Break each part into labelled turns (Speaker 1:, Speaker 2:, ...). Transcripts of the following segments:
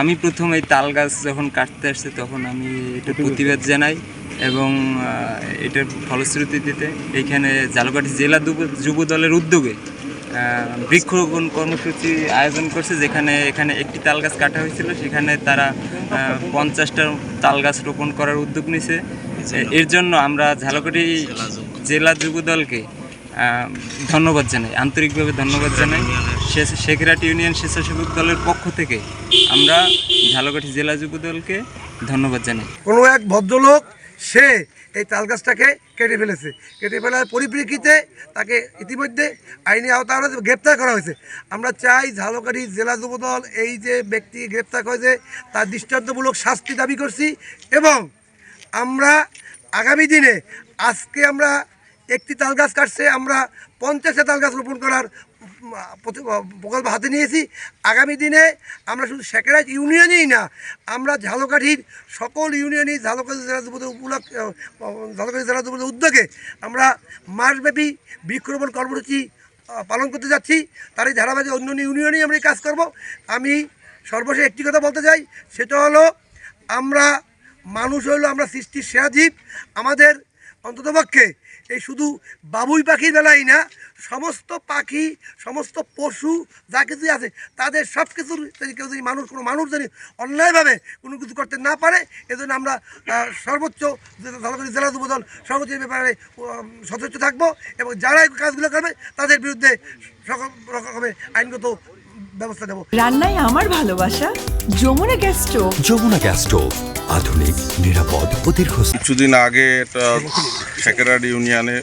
Speaker 1: আমি প্রথম এই তাল গাছ যখন কাটতে আসছে তখন আমি এটা প্রতিবাদ জানাই এবং এটার ফলশ্রুতিতে এইখানে ঝালকাঠি জেলা যুব- দলের উদ্যোগে বৃক্ষরোপণ কর্মসূচি আয়োজন করছে যেখানে এখানে একটি তাল গাছ কাটা হয়েছিল। সেখানে তারা পঞ্চাশটা তাল গাছ রোপণ করার উদ্যোগ নিছে। এর জন্য আমরা ঝালকাঠি জেলা যুব দলকে ধন্যবাদ জানাই, আন্তরিকভাবে ধন্যবাদ জানাই। শেখরাট ইউনিয়ন স্বেচ্ছাসেবক দলের পক্ষ থেকে আমরা ঝালকাঠি জেলা যুব দলকে ধন্যবাদ জানাই।
Speaker 2: কোনো এক ভদ্রলোক, সে এই তাল গাছটাকে কেটে ফেলেছে। কেটে ফেলার পরিপ্রেক্ষিতে তাকে ইতিমধ্যে আইনি আওতায় গ্রেপ্তার করা হয়েছে। আমরা চাই ঝালকাঠি জেলা যুবদল এই যে ব্যক্তি গ্রেপ্তার করেছে, তার দৃষ্টান্তমূলক শাস্তি দাবি করছি এবং আমরা আগামী দিনে, আজকে আমরা একটি তাল গাছ কাটছে, আমরা পঞ্চাশটা তাল গাছ রোপণ করার প্রকল্প হাতে নিয়েছি। আগামী দিনে আমরা শুধু সেকেরাইট ইউনিয়নেই না, আমরা ঝালকাঠির সকল ইউনিয়নই ঝালকাঠি জেলা যুবদের উপলক্ষে, ঝালকাঠি জেলা যুবদের উদ্যোগে আমরা মাসব্যাপী বৃক্ষরোপণ কর্মসূচি পালন করতে যাচ্ছি। তারই ধারাবাহিক অন্য অন্য ইউনিয়নেই আমরা কাজ করব। আমি সর্বশেষ একটি কথা বলতে চাই, সেটা হলো আমরা মানুষ হইল আমরা সৃষ্টির সেরা জীব। আমাদের অন্ততপক্ষে এই শুধু বাবুই পাখির বেলায় না, সমস্ত পাখি, সমস্ত পশু, যা কিছু আছে, তাদের সব কিছুর কেউ যদি মানুষ, কোনো মানুষ যদি অন্যায়ভাবে কোনো কিছু করতে না পারে, এজন্য আমরা সর্বোচ্চ ঝালকাঠি জেলা যুবদল সর্বোচ্চ ব্যাপারে সচেষ্ট থাকব এবং যারা কাজগুলো করবে, তাদের বিরুদ্ধে সকল রকমের আইনগত ব্যবস্থা নেব।
Speaker 3: রান্নায় আমার ভালোবাসা Jamuna gas stove
Speaker 4: Jamuna gas stove আধুনিক নিরাপদ ও দীর্ঘস্থায়ী
Speaker 5: কিছুদিন আগে একটা সেকেরার ইউনিয়নে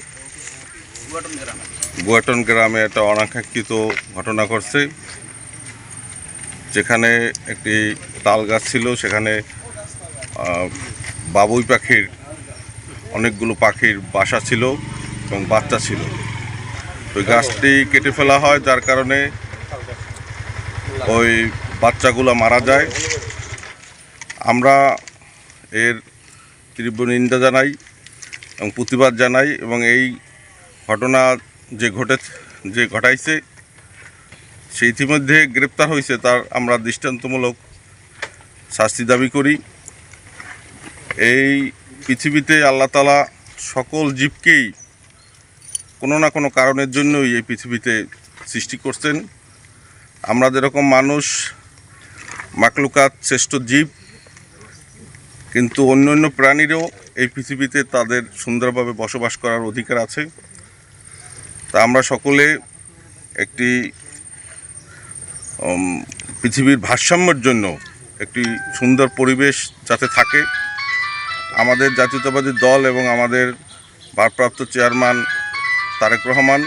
Speaker 5: গুয়াটন গ্রামে একটা অনাকাঙ্ক্ষিত ঘটনা ঘটছে যেখানে একটি তাল গাছ ছিল সেখানে বাবুই পাখির অনেকগুলো পাখির বাসা ছিল এবং বাচ্চা ছিল। ওই গাছটি কেটে ফেলা হয় যার কারণে ওই বাচ্চাগুলো মারা যায়। আমরা এর তীব্র নিন্দা জানাই এবং প্রতিবাদ জানাই এবং এই ঘটনা যে ঘটে যে ঘটাইছে, সে ইতিমধ্যে গ্রেপ্তার হয়েছে তার আমরা দৃষ্টান্তমূলক শাস্তি দাবি করি। এই পৃথিবীতে আল্লাহ তালা সকল জীবকেই কোনো না কোনো কারণের জন্যই এই পৃথিবীতে সৃষ্টি করছেন। আমরা যেরকম মানুষ মাকলুকাত শ্রেষ্ঠ জীব, কিন্তু অন্য অন্য প্রাণীরও এই পৃথিবীতে তাদের সুন্দরভাবে বসবাস করার অধিকার আছে। তা আমরা সকলে একটি পৃথিবীর ভারসাম্যের জন্য একটি সুন্দর পরিবেশ যাতে থাকে। আমাদের জাতীয়তাবাদী দল এবং আমাদের ভারপ্রাপ্ত চেয়ারম্যান তারেক রহমান,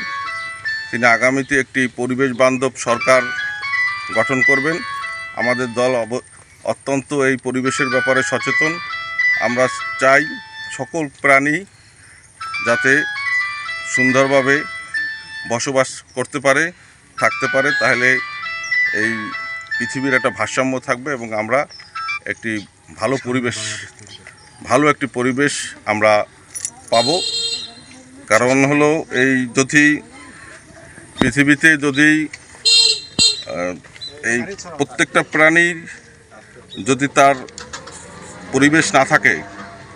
Speaker 5: তিনি আগামীতে একটি পরিবেশ বান্ধব সরকার গঠন করবেন। আমাদের দল অত্যন্ত এই পরিবেশের ব্যাপারে সচেতন। আমরা চাই সকল প্রাণী যাতে সুন্দরভাবে বসবাস করতে পারে, থাকতে পারে। তাহলে এই পৃথিবীর একটা ভারসাম্য থাকবে এবং আমরা একটি ভালো পরিবেশ, ভালো একটি পরিবেশ আমরা পাব। কারণ হলো এই যদি পৃথিবীতে যদি এই প্রত্যেকটা প্রাণীর যদি তার পরিবেশ না থাকে,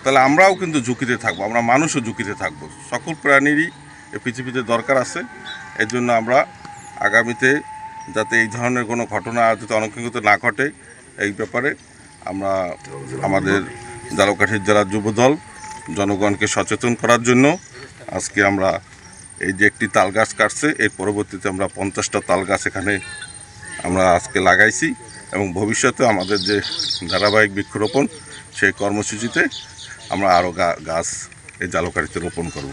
Speaker 5: তাহলে আমরাও কিন্তু ঝুঁকিতে থাকব, আমরা মানুষও ঝুঁকিতে থাকব। সকল প্রাণীরই এই পৃথিবীতে দরকার আছে, এর জন্য আমরা আগামীতে যাতে এই ধরনের কোনো ঘটনা যাতে অনাকাঙ্ক্ষিত না ঘটে, এই ব্যাপারে আমরা আমাদের জালকাঠির জেলার যুবদল জনগণকে সচেতন করার জন্য আজকে আমরা এই যে একটি তাল গাছ কাটছে, এর পরবর্তীতে আমরা পঞ্চাশটা তাল গাছ এখানে আমরা আজকে লাগাইছি এবং ভবিষ্যতে আমাদের যে ধারাবাহিক বৃক্ষরোপণ, সেই কর্মসূচিতে আমরা আরও গাছ, এই জালকারিতে রোপণ করব।